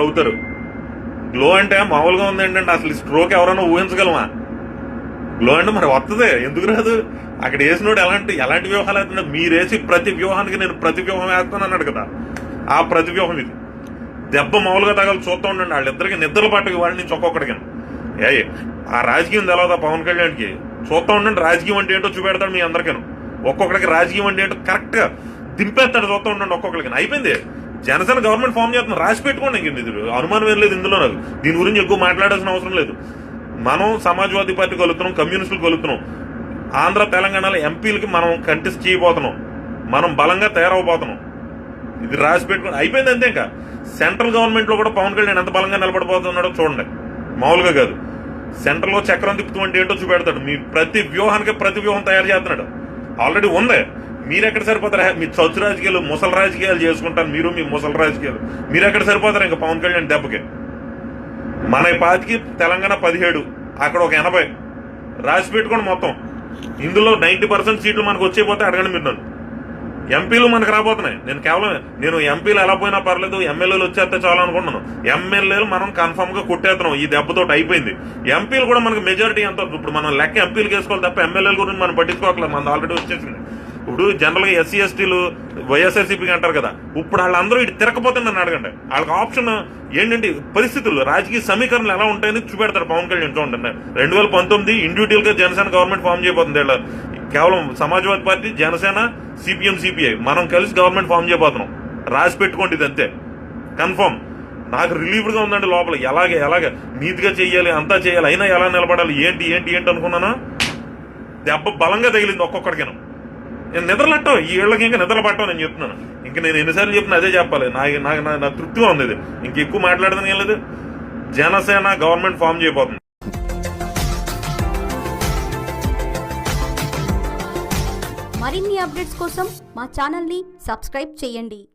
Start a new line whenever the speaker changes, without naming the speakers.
అవుతారు. గ్లో అంటే మామూలుగా ఉంది ఏంటంటే అసలు స్ట్రోక్ ఎవరైనా ఊహించగలమా? గ్లో అంటే మరి వస్తుంది ఎందుకు రాదు? అక్కడ వేసినోడు ఎలాంటి ఎలాంటి వ్యూహాలు వేస్తున్నాడు? మీరేసి ప్రతి వ్యూహానికి నేను ప్రతి వ్యూహం వేస్తాను అన్నాడు కదా. ఆ ప్రతి వ్యూహం ఇది. దెబ్బ మామూలుగా తగలు చూస్తూ ఉండండి. వాళ్ళిద్దరికి నిద్రలు పట్టక వాళ్ళ నుంచి ఒక్కొక్కడికి ఏ ఆ రాజకీయం తెలవదా పవన్ కళ్యాణ్కి? చూస్తూ ఉండండి. రాజకీయం అంటే ఏంటో చూపెడతాడు మీ అందరికీ ఒక్కొక్కడికి రాజకీయం అంటే ఏంటో కరెక్ట్గా దింపేస్తాడు. చూస్తూ ఉండండి ఒక్కొక్కడికి. అయిపోయింది. జనసేన గవర్నమెంట్ ఫామ్ చేస్తున్నాం రాసి పెట్టుకోండి ఇంక ఇది. అనుమానం ఏం లేదు ఇందులో నాకు. దీని గురించి ఎక్కువ మాట్లాడాల్సిన అవసరం లేదు. మనం సమాజ్వాదీ పార్టీ కలుగుతున్నాం కమ్యూనిస్టులు కలుగుతున్నాం ఆంధ్ర తెలంగాణలో ఎంపీలకి మనం కంటెస్ట్ చేయబోతున్నాం. మనం బలంగా తయారవబోతున్నాం. ఇది రాసి పెట్టుకుని అయిపోయింది అంతే ఇంకా. సెంట్రల్ గవర్నమెంట్లో కూడా పవన్ కళ్యాణ్ ఎంత బలంగా నిలబడిపోతున్నాడో చూడండి. మామూలుగా కాదు. సెంట్రల్లో చక్రం తిప్పుతూ అంటే ఏంటో చూపెడతాడు. మీ ప్రతి వ్యూహానికి ప్రతి వ్యూహం తయారు చేస్తున్నాడు. ఆల్రెడీ ఉంది. మీరు ఎక్కడ సరిపోతారు మీ చచ్చు రాజకీయాలు ముసలి రాజకీయాలు చేసుకుంటాను మీరు మీ ముసలి రాజకీయాలు. మీరు ఎక్కడ సరిపోతారు? ఇంకా పవన్ కళ్యాణ్ దెబ్బకి. మన ఈ పాతికి తెలంగాణ పదిహేడు అక్కడ ఒక ఎనభై. రాసి పెట్టుకోండి మొత్తం. ఇందులో నైంటీ పర్సెంట్ సీట్లు మనకు వచ్చేపోతే అడగండి మీరు నన్ను. ఎంపీలు మనకు రాబోతున్నాయి. నేను కేవలం నేను ఎంపీలు ఎలా పోయినా పర్లేదు ఎమ్మెల్యేలు వచ్చేస్తే చాలు అనుకుంటున్నాను. ఎమ్మెల్యేలు మనం కన్ఫర్మ్గా కుట్టేస్తున్నాం. ఈ దెబ్బతో అయిపోయింది. ఎంపీలు కూడా మనకు మెజారిటీ ఎంత ఇప్పుడు మనం లెక్క ఎంపీలు వేసుకోవాలి తప్ప ఎమ్మెల్యేల గురించి మనం పట్టించుకోవట్లేదు. మనం ఆల్రెడీ వచ్చేసింది. ఇప్పుడు జనరల్గా ఎస్సీ ఎస్టీలు వైఎస్ఆర్సీపీకి అంటారు కదా ఇప్పుడు వాళ్ళందరూ ఇటు తిరగపోతే నన్ను అడగండి. వాళ్ళకి ఆప్షన్ ఏంటంటే పరిస్థితులు రాజకీయ సమీకరణలు ఎలా ఉంటాయని చూపెడతారు పవన్ కళ్యాణ్. చూడండి రెండు వేల పంతొమ్మిది ఇండివిజువల్గా జనసేన గవర్నమెంట్ ఫామ్ చేయబోతుంది వీళ్ళ. కేవలం Samajwadi party Janasena CPM CPI మనం కలిసి గవర్నమెంట్ ఫామ్ చేయబోతున్నాం. రాసి పెట్టుకోండి ఇది అంతే. కన్ఫర్మ్. నాకు రిలీఫ్గా ఉందండి లోపల ఎలాగే ఎలాగే? నీతిగా చేయాలి అంతా చేయాలి. అయినా ఎలా నిలబడాలి? ఏంటి ఏంటి ఏంటి అనుకున్నానా? దెబ్బ బలంగా తగిలింది ఒక్కొక్కడికి నేను నిద్రలట్టం ఈ ఏళ్ళకి ఇంకా నిద్ర పట్టం నేను చెప్తున్నాను. ఇంక నేను ఎన్నిసార్లు చెప్పిన అదే చెప్పాలి. నాకు నాకు నా- నా తృప్తిగా ఉంది ఇది. ఇంక ఎక్కువ మాట్లాడదని ఏం లేదు. జనసేన గవర్నమెంట్ ఫామ్ చేయబోతుంది.
మరిన్ని అప్డేట్స్ కోసం మా ఛానల్ని సబ్స్క్రైబ్ చేయండి.